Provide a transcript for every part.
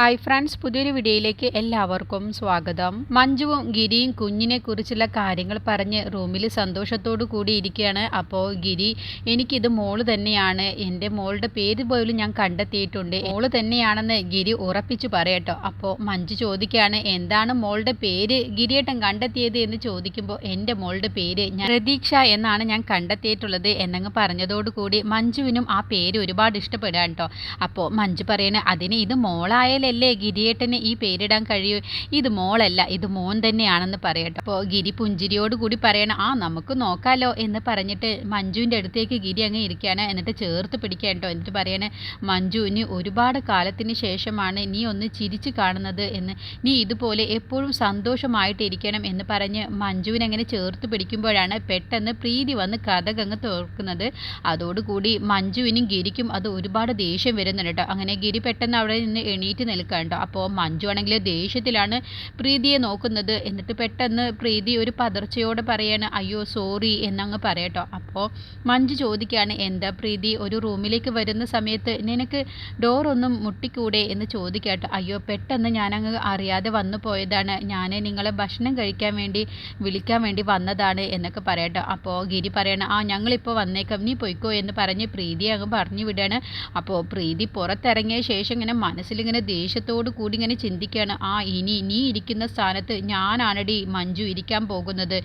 Hi friends പുതിയൊരു വീഡിയോയിലേക്ക് എല്ലാവർക്കും സ്വാഗതം. മഞ്ജുവും ഗിരിയും കുഞ്ഞിനെ കുറിച്ചുള്ള കാര്യങ്ങൾ പറഞ്ഞ് റൂമിൽ സന്തോഷത്തോടു കൂടി ഇരിക്കുകയാണ്. അപ്പോൾ ഗിരി എനിക്കിത് മോൾ തന്നെയാണ്. എന്റെ മോളുടെ പേര് പോലും ഞാൻ കണ്ടെത്തിയിട്ടുണ്ട്. മോൾ തന്നെയാണെന്ന് ഗിരി ഉറപ്പിച്ചു പറയട്ടോ. അപ്പോൾ മഞ്ജു ചോദിക്കുകയാണ് എന്താണ് മോളുടെ പേര്? ഗിരിയേട്ടൻ കണ്ടെത്തിയത്? എന്ന് ചോദിക്കുമ്പോൾ എന്റെ മോളുടെ പേര് ഞാൻ പ്രതീക്ഷ എന്നാണ് ഞാൻ കണ്ടെത്തിയിട്ടുള്ളത് എന്നങ്ങ് പറഞ്ഞതോടുകൂടി മഞ്ജുവിനും ആ പേര് ഒരുപാട് ഇഷ്ടപ്പെടാൻ കേട്ടോ അപ്പോൾ മഞ്ജു പറയണ അതിന് ഇത് മോളായാലേ അല്ലേ ഗിരിയേട്ടന് ഈ പേരിടാൻ കഴിയൂ? ഇത് മോളല്ല ഇത് മോൻ തന്നെയാണെന്ന് പറയട്ടെ. അപ്പോൾ ഗിരി പുഞ്ചിരിയോട് കൂടി പറയണം ആ നമുക്ക് നോക്കാലോ എന്ന് പറഞ്ഞിട്ട് മഞ്ജുവിന്റെ അടുത്തേക്ക് ഗിരി അങ്ങ് ഇരിക്കുകയാണ്. എന്നിട്ട് ചേർത്ത് പിടിക്കാൻ കേട്ടോ. എന്നിട്ട് പറയണേ മഞ്ജു ഇനി ഒരുപാട് കാലത്തിന് ശേഷമാണ് നീ ഒന്ന് ചിരിച്ച് കാണുന്നത് എന്ന്. നീ ഇതുപോലെ എപ്പോഴും സന്തോഷമായിട്ടിരിക്കണം എന്ന് പറഞ്ഞ് മഞ്ജുവിനെ അങ്ങനെ ചേർത്ത് പിടിക്കുമ്പോഴാണ് പെട്ടെന്ന് പ്രീതി വന്ന് കഥകങ്ങ് തോർക്കുന്നത് അതോടുകൂടി മഞ്ജുവിനും ഗിരിക്കും അത് ഒരുപാട് ദേഷ്യം വരുന്നുണ്ട് കേട്ടോ. അങ്ങനെ ഗിരി പെട്ടെന്ന് അവിടെ നിന്ന് എണീറ്റ് നിൽക്കുക കേട്ടോ അപ്പോൾ മഞ്ജു ആണെങ്കിൽ ദേഷ്യത്തിലാണ് പ്രീതിയെ നോക്കുന്നത്. എന്നിട്ട് പെട്ടെന്ന് പ്രീതി ഒരു പതർച്ചയോടെ പറയാണ് അയ്യോ സോറി എന്നങ്ങ് പറയട്ടോ. അപ്പോൾ മഞ്ജു ചോദിക്കുകയാണ് എന്താ പ്രീതി ഒരു റൂമിലേക്ക് വരുന്ന സമയത്ത് നിനക്ക് ഡോറൊന്നും മുട്ടിക്കൂടെ? എന്ന് ചോദിക്കാട്ടോ. അയ്യോ പെട്ടെന്ന് ഞാനങ്ങ് അറിയാതെ വന്നു പോയതാണ്. ഞാൻ നിങ്ങളെ ഭക്ഷണം കഴിക്കാൻ വേണ്ടി വിളിക്കാൻ വേണ്ടി വന്നതാണ് എന്നൊക്കെ പറയട്ടോ. അപ്പോൾ ഗിരി പറയണം ആ ഞങ്ങളിപ്പോൾ വന്നേക്കാം. നീ പൊയ്ക്കോ എന്ന് പറഞ്ഞ് പ്രീതി അങ്ങ് പറഞ്ഞു വിടാണ്. അപ്പോൾ പ്രീതി പുറത്തിറങ്ങിയ ശേഷം ഇങ്ങനെ മനസ്സിലിങ്ങനെ ദേഷ്യത്തോട് കൂടി ഇങ്ങനെ ചിന്തിക്കുകയാണ്. ആ ഇനി നീ ഇരിക്കുന്ന സ്ഥാനത്ത് ഞാനാണടി മഞ്ജു ഇരിക്കാൻ പോകുന്നത്.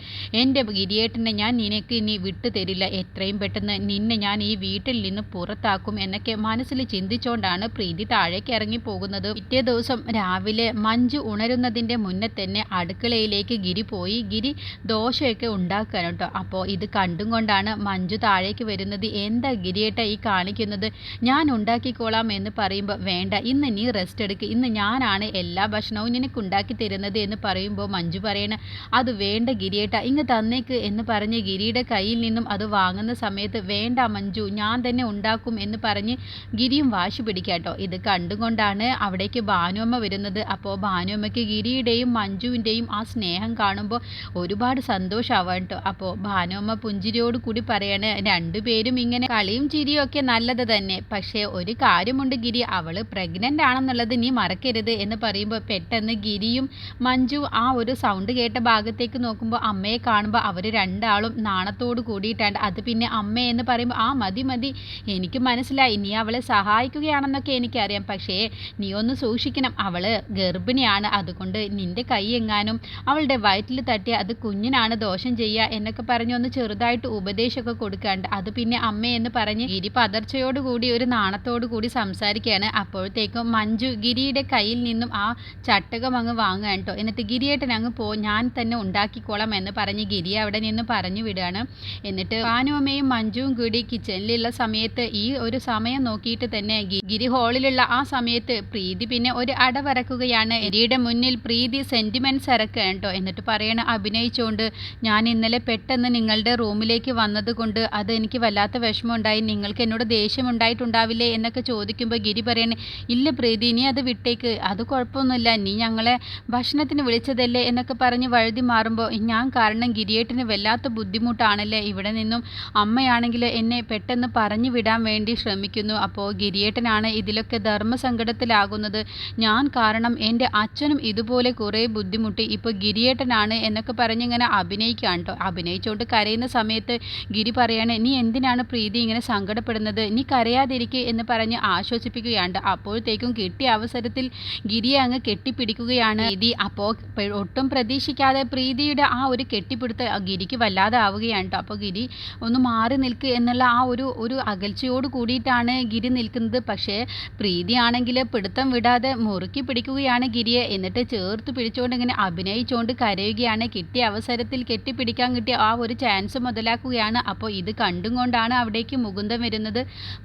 എന്റെ ഗിരിയേട്ടനെ ഞാൻ നിനക്ക് ഇനി വിട്ടു തരില്ല. എത്രയും പെട്ടെന്ന് നിന്നെ ഞാൻ ഈ വീട്ടിൽ നിന്ന് പുറത്താക്കും എന്നൊക്കെ മനസ്സിൽ ചിന്തിച്ചുകൊണ്ടാണ് പ്രീതി താഴേക്ക് ഇറങ്ങി പോകുന്നത്. പിറ്റേ ദിവസം രാവിലെ മഞ്ജു ഉണരുന്നതിന്റെ മുന്നേ തന്നെ അടുക്കളയിലേക്ക് ഗിരി പോയി. ഗിരി ദോശയൊക്കെ ഉണ്ടാക്കാൻ കേട്ടോ. അപ്പോൾ ഇത് കണ്ടും കൊണ്ടാണ് മഞ്ജു താഴേക്ക് വരുന്നത്. എന്താ ഗിരിയേട്ട ഈ കാണിക്കുന്നത്? ഞാൻ ഉണ്ടാക്കിക്കോളാം എന്ന് പറയുമ്പോൾ വേണ്ട ഇന്ന് നീ റെസ്റ്റ് എടുക്കുക ഇന്ന് ഞാനാണ് എല്ലാ ഭക്ഷണവും നിനക്ക് ഉണ്ടാക്കി തരുന്നത് എന്ന് പറയുമ്പോൾ മഞ്ജു പറയണ അത് വേണ്ട ഗിരിയേട്ട ഇങ്ങ് തന്നേക്ക് എന്ന് പറഞ്ഞ് ഗിരിയുടെ കയ്യിൽ നിന്നും അത് വാങ്ങുന്ന സമയത്ത് വേണ്ട മഞ്ജു ഞാൻ തന്നെ ഉണ്ടാക്കും എന്ന് പറഞ്ഞ് ഗിരിയും വാശി പിടിക്കാട്ടോ. ഇത് കണ്ടുകൊണ്ടാണ് അവിടേക്ക് ഭാനുവമ്മ വരുന്നത്. അപ്പോൾ ഭാനുവമ്മയ്ക്ക് ഗിരിയുടെയും മഞ്ജുവിന്റെയും ആ സ്നേഹം കാണുമ്പോൾ ഒരുപാട് സന്തോഷമാവാം കേട്ടോ അപ്പോൾ ഭാനുവമ്മ പുഞ്ചിരിയോട് കൂടി പറയാണ് രണ്ടുപേരും ഇങ്ങനെ കളിയും ചിരിയും ഒക്കെ നല്ലത് തന്നെ. പക്ഷേ ഒരു കാര്യമുണ്ട് ഗിരി അവൾ പ്രഗ്നന്റ് ആണെന്നുള്ളത് നീ മറക്കരുത് എന്ന് പറയുമ്പോൾ പെട്ടെന്ന് ഗിരിയും മഞ്ജു ആ ഒരു സൗണ്ട് കേട്ട ഭാഗത്തേക്ക് നോക്കുമ്പോൾ അമ്മയെ കാണുമ്പോൾ അവർ രണ്ടാളും നാണത്തോട് കൂടിയിട്ടാണ്. അത് പിന്നെ അമ്മ എന്ന് പറയുമ്പോൾ ആ മതി മതി. എനിക്ക് മനസ്സിലായി. നീ അവളെ സഹായിക്കുകയാണെന്നൊക്കെ എനിക്കറിയാം. പക്ഷേ നീ ഒന്ന് സൂക്ഷിക്കണം. അവൾ ഗർഭിണിയാണ്. അതുകൊണ്ട് നിന്റെ കൈ എങ്ങാനും അവളുടെ വയറ്റിൽ തട്ടി അത് കുഞ്ഞിനാണ് ദോഷം ചെയ്യുക എന്നൊക്കെ പറഞ്ഞ് ഒന്ന് ചെറുതായിട്ട് ഉപദേശമൊക്കെ കൊടുക്കാണ്ട്. അത് പിന്നെ അമ്മ എന്ന് പറഞ്ഞ് ഗിരി പതർച്ചയോടുകൂടി ഒരു നാണത്തോടു കൂടി സംസാരിക്കുകയാണ് അപ്പോഴത്തേക്കും മഞ്ജു ഗിരിയുടെ കയ്യിൽ നിന്നും ആ ചട്ടകം അങ്ങ് വാങ്ങുക കേട്ടോ. എന്നിട്ട് ഗിരിയേട്ടൻ അങ്ങ് പോ ഞാൻ തന്നെ ഉണ്ടാക്കിക്കോളാം എന്ന് പറഞ്ഞ് ഗിരി അവിടെ നിന്ന് പറഞ്ഞു വിടുകയാണ്. എന്നിട്ട് ഭാനുവമ്മയും മഞ്ജുവും കൂടി കിച്ചണിലുള്ള സമയത്ത് ഈ ഒരു സമയം നോക്കിയിട്ട് തന്നെ ഗിരി ഹാളിലുള്ള ആ സമയത്ത് പ്രീതി പിന്നെ ഒരു അടവറക്കുകയാണ് ഗിരിയുടെ മുന്നിൽ പ്രീതി സെന്റിമെന്റ്സ് ഇറക്കുക കേട്ടോ. എന്നിട്ട് പറയണ അഭിനയിച്ചുകൊണ്ട് ഞാൻ ഇന്നലെ പെട്ടെന്ന് നിങ്ങളുടെ റൂമിലേക്ക് വന്നത് കൊണ്ട് അത് എനിക്ക് വല്ലാത്ത വിഷമമുണ്ടായി. നിങ്ങൾക്ക് എന്നോട് ദേഷ്യം ഉണ്ടായിട്ടുണ്ടാവില്ലേ എന്നൊക്കെ ചോദിക്കുമ്പോൾ ഗിരി പറയണേ ഇല്ല പ്രീതി നീ അത് വിട്ടേക്ക്. അത് കുഴപ്പമൊന്നുമില്ല. നീ ഞങ്ങളെ ഭക്ഷണത്തിന് വിളിച്ചതല്ലേ എന്നൊക്കെ പറഞ്ഞ് വഴുതി മാറുമ്പോൾ ഞാൻ കാരണം ഗിരിയേട്ടിന് വല്ലാത്ത ബുദ്ധിമുട്ടാണല്ലേ. ഇവിടെ നിന്നും അമ്മയാണെങ്കിൽ എന്നെ പെട്ടെന്ന് പറഞ്ഞു വിടാൻ വേണ്ടി ശ്രമിക്കുന്നു. അപ്പോൾ ഗിരിയേട്ടനാണ് ഇതിലൊക്കെ ധർമ്മസങ്കടത്തിലാകുന്നത്. ഞാൻ കാരണം എന്റെ അച്ഛനും ഇതുപോലെ കുറേ ബുദ്ധിമുട്ടി. ഇപ്പോൾ ഗിരിയേട്ടനാണ് എന്നൊക്കെ പറഞ്ഞിങ്ങനെ അഭിനയിക്കുകയാണ് കേട്ടോ അഭിനയിച്ചുകൊണ്ട് കരയുന്ന സമയത്ത് ഗിരി പറയാണ് നീ എന്തിനാണ് പ്രീതി ഇങ്ങനെ സങ്കടപ്പെടുന്നത്? നീ കരയാതിരിക്കുക എന്ന് പറഞ്ഞ് ആശ്വസിപ്പിക്കുകയാണ് അപ്പോഴത്തേക്കും കിട്ടിയ അവസരത്തിൽ ഗിരിയെ അങ്ങ് കെട്ടിപ്പിടിക്കുകയാണ്. പ്രീതി അപ്പോൾ ഒട്ടും പ്രതീക്ഷിക്കാതെ പ്രീതിയുടെ ആ ഒരു കെട്ടിപ്പിടുത്ത ഗിരിക്ക് വല്ലാതെ ആവുകയാണ് കേട്ടോ അപ്പോൾ ഗിരി ഒന്ന് മാറി നിൽക്കുക എന്നുള്ള ആ ഒരു ഒരു അകൽച്ചയോട് കൂടിയിട്ടാണ് ഗിരി നിൽക്കുന്നത്. പക്ഷേ പ്രീതിയാണെങ്കിൽ പിടുത്തം വിടാതെ മുറുക്കി പിടിക്കുകയാണ് ഗിരിയെ. എന്നിട്ട് ചേർത്ത് പിടിച്ചുകൊണ്ട് ഇങ്ങനെ അഭിനയിച്ചുകൊണ്ട് കരയുകയാണ്. കിട്ടിയ അവസരത്തിൽ കെട്ടിപ്പിടിക്കാൻ കിട്ടിയ ആ ഒരു ചാൻസ് മുതലാക്കുകയാണ്. അപ്പോൾ ഇത് കണ്ടും കൊണ്ടാണ് അവിടേക്ക് മുകുന്ദൻ വരുന്നത്.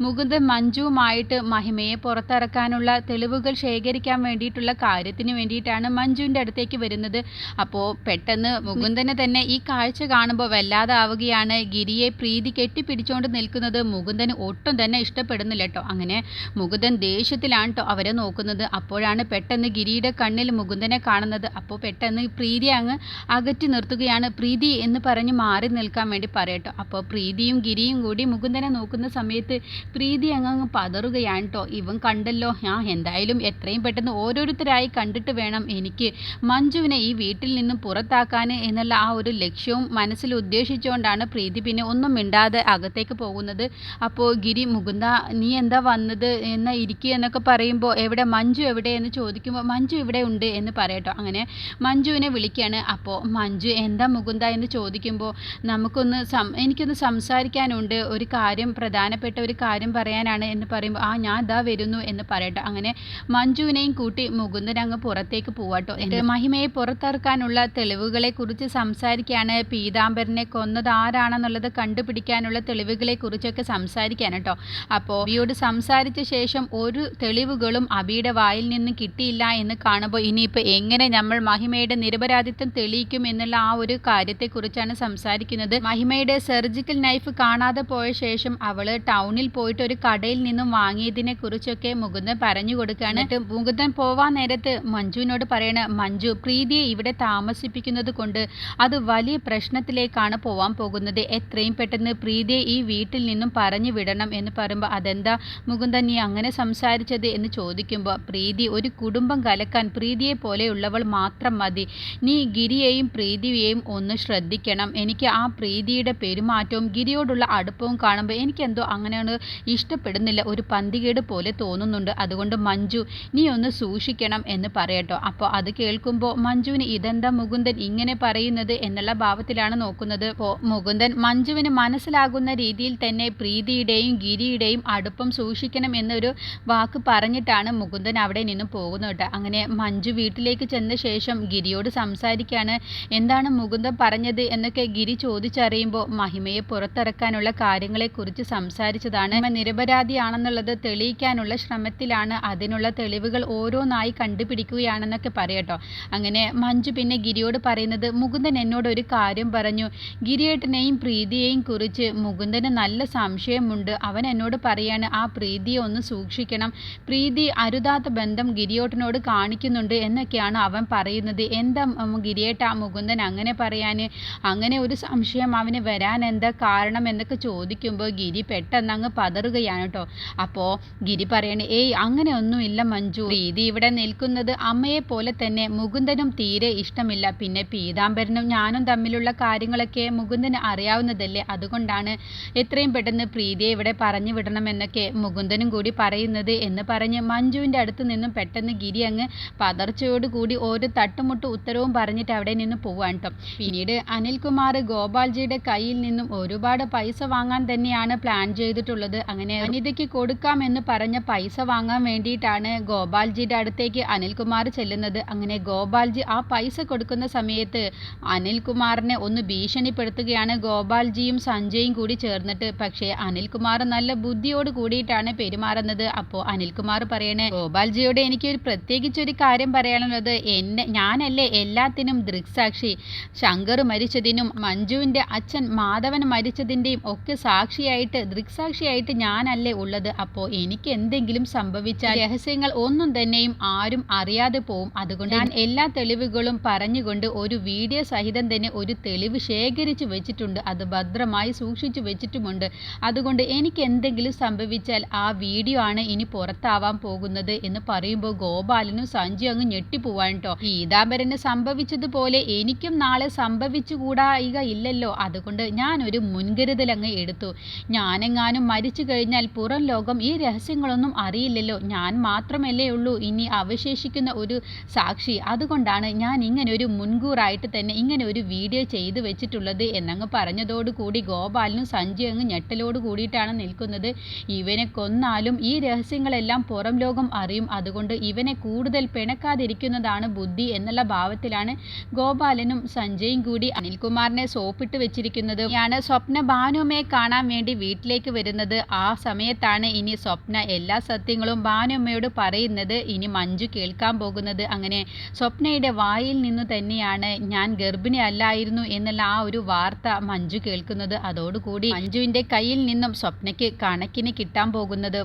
മുകുന്ദൻ മഞ്ജുവുമായിട്ട് മഹിമയെ പുറത്തിറക്കാനുള്ള തെളിവുകൾ ശേഖരിക്കാൻ വേണ്ടിയിട്ടുള്ള കാര്യത്തിന് വേണ്ടിയിട്ടാണ് മഞ്ജുവിന്റെ അടുത്തേക്ക് വരുന്നത്. അപ്പോൾ പെട്ടെന്ന് മുകുന്ദനെ തന്നെ ഈ കാഴ്ച കാണുമ്പോൾ വല്ലാതെ ആവുകയാണ്. ഗിരിയെ പ്രീതി കെട്ടിപ്പിടിച്ചുകൊണ്ട് നിൽക്കുന്നത് മുകുന്ദന് ഒട്ടും തന്നെ ഇഷ്ടപ്പെടുന്നില്ല കേട്ടോ. അങ്ങനെ മുകുന്ദൻ ദേഷ്യത്തിലാണ് കേട്ടോ അവരെ നോക്കുന്നത്. അപ്പോഴാണ് പെട്ടെന്ന് ഗിരിയുടെ കണ്ണിൽ മുകുന്ദനെ കാണുന്നത്. അപ്പോൾ പെട്ടെന്ന് പ്രീതി അങ്ങ് അകറ്റി നിർത്തുകയാണ്. പ്രീതി എന്ന് പറഞ്ഞ് മാറി നിൽക്കാൻ വേണ്ടി പറയട്ടോ അപ്പോൾ പ്രീതിയും ഗിരിയും കൂടി മുകുന്ദനെ നോക്കുന്ന സമയത്ത് പ്രീതി അങ്ങ് പതറുകയാണ് കേട്ടോ ഇവൻ കണ്ടല്ലോ ഞാൻ എന്തായാലും എത്രയും പെട്ടെന്ന് ഓരോരുത്തരായി കണ്ടിട്ട് വേണം എനിക്ക് മഞ്ജുവിനെ ഈ വീട്ടിൽ നിന്നും പുറത്താക്കാൻ എന്നുള്ള ആ ഒരു ലക്ഷ്യവും മനസ്സിൽ ഉദ്ദേശിച്ചുകൊണ്ടാണ് പ്രീതി പിന്നെ ഒന്നും മിണ്ടാതെ അകത്തേക്ക് പോകുന്നത്. അപ്പോൾ ഗിരി മുകുന്ദ നീ എന്താ വന്നത് എന്നാ ഇരിക്കുക എന്നൊക്കെ പറയുമ്പോൾ എവിടെ മഞ്ജു എവിടെ എന്ന് ചോദിക്കുമ്പോൾ മഞ്ജു ഇവിടെ ഉണ്ട് എന്ന് പറയട്ടോ. അങ്ങനെ മഞ്ജുവിനെ വിളിക്കുകയാണ് അപ്പോൾ മഞ്ജു എന്താ മുകുന്ദ എന്ന് ചോദിക്കുമ്പോൾ നമുക്കൊന്ന് സം എനിക്കൊന്ന് സംസാരിക്കാനുണ്ട്. ഒരു കാര്യം പ്രധാനപ്പെട്ട ഒരു കാര്യം പറയാനാണ് എന്ന് പറയുമ്പോൾ ആ ഞാൻ ഇതാ വരുന്നു എന്ന് പറയട്ടോ. അങ്ങനെ മഞ്ജുവിനെയും കൂട്ടി മുകുന്ദൻ അങ്ങ് പുറത്തേക്ക് പോവാട്ടോ. എന്നിട്ട് മഹിമയെ പുറത്തിറക്കാനുള്ള തെളിവുകളെ കുറിച്ച് സംസാരിക്കുകയാണ് പീതാംബരനെ കൊന്നത് ആരാണെന്നുള്ളത് കണ്ടുപിടിക്കാനുള്ള തെളിവുകളെ കുറിച്ചൊക്കെ സംസാരിക്കാൻ കേട്ടോ അപ്പോൾ അബിയോട് സംസാരിച്ച ശേഷം ഒരു തെളിവുകളും അബിയുടെ വായിൽ നിന്ന് കിട്ടിയില്ല എന്ന് കാണുമ്പോൾ ഇനിയിപ്പോൾ എങ്ങനെ നമ്മൾ മഹിമയുടെ നിരപരാധിത്വം തെളിയിക്കും എന്നുള്ള ആ ഒരു കാര്യത്തെക്കുറിച്ചാണ് സംസാരിക്കുന്നത്. മഹിമയുടെ സർജിക്കൽ നൈഫ് കാണാതെ പോയ ശേഷം അവൾ ടൗണിൽ പോയിട്ട് ഒരു കടയിൽ നിന്നും വാങ്ങിയതിനെ കുറിച്ചൊക്കെ മുകുന്ദൻ പറഞ്ഞു കൊടുക്കുകയാണ് എന്നിട്ട് പൂങ്കുന്നൻ പോവാൻ നേരത്ത് മഞ്ജുവിനോട് പറയണ മഞ്ജു പ്രീതിയെ ഇവിടെ താമസിപ്പിക്കുന്നത് കൊണ്ട് അത് വലിയ പ്രശ്നത്തിലേക്കാണ് പോവാൻ പോകുന്നത്. എത്രയും പെട്ടെന്ന് പ്രീതിയെ ഈ വീട്ടിൽ നിന്നും പറഞ്ഞു വിടണം എന്ന് പറയുമ്പോൾ അതെന്താ മുകുന്ദൻ നീ അങ്ങനെ സംസാരിച്ചത് എന്ന് ചോദിക്കുമ്പോൾ പ്രീതി ഒരു കുടുംബം കലക്കാൻ പ്രീതിയെ പോലെയുള്ളവൾ മാത്രം മതി. നീ ഗിരിയെയും പ്രീതിയെയും ഒന്ന് ശ്രദ്ധിക്കണം. എനിക്ക് ആ പ്രീതിയുടെ പെരുമാറ്റവും ഗിരിയോടുള്ള അടുപ്പവും കാണുമ്പോൾ എനിക്കെന്തോ അങ്ങനെയാണ് ഇഷ്ടപ്പെടുന്നില്ല. ഒരു പന്തികേട് പോലെ തോന്നുന്നുണ്ട്. അതുകൊണ്ട് മഞ്ജു നീ ഒന്ന് സൂക്ഷിക്കണം എന്ന് പറയട്ടോ. അപ്പോൾ അത് കേൾക്കുമ്പോൾ മഞ്ജുവിന് ഇതെന്താ മുകുന്ദൻ ഇങ്ങനെ പറയുന്നത് എന്നുള്ള ഭാവത്തിലാണ് നോക്കുന്നത്. അപ്പോൾ മുകുന്ദൻ മഞ്ജുവിന് മനസ്സിലാകുന്ന രീതിയിൽ തന്നെ പ്രീതിയുടെയും ഗിരിയുടെയും അടുപ്പം സൂക്ഷിക്കണം എന്നൊരു വാക്ക് പറഞ്ഞിട്ടാണ് മുകുന്ദൻ അവിടെ നിന്നും പോകുന്നത് അങ്ങനെ മഞ്ജു വീട്ടിലേക്ക് ചെന്ന ശേഷം ഗിരിയോട് സംസാരിക്കുകയാണ് എന്താണ് മുകുന്ദൻ പറഞ്ഞത്? എന്നൊക്കെ ഗിരി ചോദിച്ചറിയുമ്പോൾ മഹിമയെ പുറത്തിറക്കാനുള്ള കാര്യങ്ങളെക്കുറിച്ച് സംസാരിച്ചതാണ്. നിരപരാധിയാണെന്നുള്ളത് തെളിയിക്കാനുള്ള ശ്രമത്തിലാണ് അതിനുള്ള തെളിവുകൾ ഓരോന്നായി കണ്ടുപിടിക്കുകയാണെന്നൊക്കെ പറയട്ടോ. അങ്ങനെ മഞ്ജു പിന്നെ ഗിരിയോട് പറയുന്നത് മുകുന്ദൻ എന്നോട് ഒരു കാര്യം പറഞ്ഞു. ഗിരിയേട്ടനെയും പ്രീതിയെയും കുറിച്ച് മുകുന്ദന് നല്ല സംശയമുണ്ട്. അവൻ എന്നോട് പറയാണ് ആ പ്രീതിയെ ഒന്ന് സൂക്ഷിക്കണം. പ്രീതി അരുതാത്ത ബന്ധം ഗിരിയോട്ടനോട് കാണിക്കുന്നുണ്ട് എന്നൊക്കെയാണ് അവൻ പറയുന്നത്. എന്താ ഗിരിയേട്ട മുകുന്ദൻ അങ്ങനെ പറയാൻ അങ്ങനെ ഒരു സംശയം അവന് വരാൻ എന്താ കാരണം? എന്നൊക്കെ ചോദിക്കുമ്പോൾ ഗിരി പെട്ടെന്ന് അങ്ങ് പതറുകയാണ് കേട്ടോ. അപ്പോൾ ഗിരി പറയണേ ഏയ് അങ്ങനെ ഒന്നുമില്ല മഞ്ജു. പ്രീതി ഇവിടെ നിൽക്കുന്നത് അമ്മയെ പോലെ തന്നെ മുകുന്ദനും തീരെ ഇഷ്ടമില്ല. പിന്നെ പീതാംബരനും ഞാനും തമ്മിലുള്ള കാര്യങ്ങളൊക്കെ മുകുന്ദന് അറിയാവുന്നതല്ലേ? അതുകൊണ്ടാണ് എത്രയും പെട്ടെന്ന് പ്രീതിയെ ഇവിടെ പറഞ്ഞു വിടണമെന്നൊക്കെ മുകുന്ദനും കൂടി പറയുന്നത് എന്ന് പറഞ്ഞ് മഞ്ജുവിന്റെ അടുത്ത് നിന്നും പെട്ടെന്ന് ഗിരി അങ്ങ് പതർച്ചയോടുകൂടി ഒരു തട്ടുമുട്ട് ഉത്തരവും പറഞ്ഞിട്ട് അവിടെ നിന്ന് പോവാൻ കേട്ടോ പിന്നീട് അനിൽകുമാർ ഗോപാൽജിയുടെ കയ്യിൽ നിന്നും ഒരുപാട് പൈസ വാങ്ങാൻ തന്നെയാണ് പ്ലാൻ ചെയ്തിട്ടുള്ളത്. അങ്ങനെ അനിതയ്ക്ക് കൊടുക്കാമെന്ന് പറഞ്ഞ പൈസ വാങ്ങാൻ വേണ്ടിയിട്ടാണ് ഗോപാൽജിയുടെ അടുത്തേക്ക് അനിൽകുമാർ ചെല്ലുന്നത്. അങ്ങനെ ഗോപാൽജി ആ പൈസ കൊടുക്കുന്ന സമയത്ത് അനിൽകുമാറിനെ ഒന്ന് ഭീഷണിപ്പെടുത്തുകയാണ് ഗോപാൽജിയും സഞ്ജയും കൂടി ചേർന്നിട്ട്. പക്ഷേ അനിൽകുമാർ നല്ല ബുദ്ധിയോട് കൂടിയിട്ടാണ് പെരുമാറുന്നത്. അപ്പോൾ അനിൽകുമാർ പറയണേ ഗോപാൽജിയോട് എനിക്കൊരു പ്രത്യേകിച്ചൊരു കാര്യം പറയാനുള്ളത്. എന്നെ ഞാനല്ലേ എല്ലാത്തിനും ദൃക്സാക്ഷി. ശങ്കർ മരിച്ചതിനും മഞ്ജുവിന്റെ അച്ഛൻ മാധവൻ മരിച്ചതിന്റെയും ഒക്കെ സാക്ഷിയായിട്ട് ദൃക്സാക്ഷിയായിട്ട് ഞാനല്ലേ ഉള്ളത്. അപ്പോൾ എനിക്ക് എന്തെങ്കിലും സംഭവിച്ചാൽ രഹസ്യങ്ങൾ ഒന്നും തന്നെയും ആരും അറിയാതെ പോവും. അതുകൊണ്ട് ഞാൻ എല്ലാ തെളിവുകളും പറഞ്ഞുകൊണ്ട് ഒരു വീഡിയോ സഹിതം തന്നെ ഒരു തെളിവ് ശേഖരിച്ചു വെച്ചിട്ടുണ്ട്. അത് ഭദ്രമായി സൂക്ഷിച്ചു വെച്ചിട്ടുമുണ്ട്. അതുകൊണ്ട് എനിക്ക് എന്തെങ്കിലും സംഭവിച്ചാൽ ആ വീഡിയോ ആണ് ഇനി പുറത്താവാൻ പോകുന്നത് എന്ന് പറയുമ്പോൾ ഗോപാലനും സഞ്ജു അങ്ങ് ഞെട്ടിപ്പോവാൻ കേട്ടോ. പീതാംബരന് സംഭവിച്ചതുപോലെ എനിക്കും നാളെ സംഭവിച്ചുകൂടായിക ഇല്ലല്ലോ. അതുകൊണ്ട് ഞാൻ ഒരു മുൻകരുതൽ അങ്ങ് എടുത്തു. ഞാനെങ്ങാനും മരിച്ചു കഴിഞ്ഞാൽ പുറം ലോകം ഈ രഹസ്യങ്ങളൊന്നും അറിയില്ലല്ലോ. ഞാൻ മാത്രമല്ലേ ഉള്ളൂ. ഇനി അവശേഷിക്കുന്ന ഒരു സാക്ഷി. അതുകൊണ്ടാണ് ഞാൻ ഇങ്ങനെ ഒരു മുൻകൂറായിട്ട് തന്നെ ഇങ്ങനെ ഒരു വീഡിയോ ചെയ്ത് വെച്ചിട്ടുള്ളത് എന്നങ്ങ് പറഞ്ഞതോടുകൂടി ഗോപാലിനും സഞ്ജയ് അങ്ങ് ഞെട്ടലോട് കൂടിയിട്ടാണ് നിൽക്കുന്നത്. ഇവനെ കൊന്നാലും ഈ രഹസ്യങ്ങളെല്ലാം പുറം ലോകം അറിയും. അതുകൊണ്ട് ഇവനെ കൂടുതൽ പിണക്കാതിരിക്കുന്നതാണ് ബുദ്ധി എന്നുള്ള ഭാവത്തിലാണ് ഗോപാലനും സഞ്ജയും കൂടി അനിൽകുമാറിനെ സോപ്പിട്ട് വെച്ചിരിക്കുന്നത്. ഞാൻ സ്വപ്ന ഭാനുമയെ കാണാൻ വേണ്ടി വീട്ടിലേക്ക് വരുന്നത്. ആ സമയത്താണ് ഇനി സ്വപ്ന എല്ലാ സത്യങ്ങളും ഭാനുമ്മയോട് പറയുന്നത് ഇനി മഞ്ജു കേൾക്കാൻ പോകുന്നത് അങ്ങനെ സ്വപ്നയുടെ വായിൽ നിന്നു തന്നെയാണ് ഞാൻ ഗർഭിണി അല്ലായിരുന്നു എന്നുള്ള ആ ഒരു വാർത്ത മഞ്ജു കേൾക്കുന്നത്. അതോടുകൂടി മഞ്ജുവിന്റെ കയ്യിൽ നിന്നും സ്വപ്നയ്ക്ക് കണക്കിന് കിട്ടാൻ പോകുന്നത്.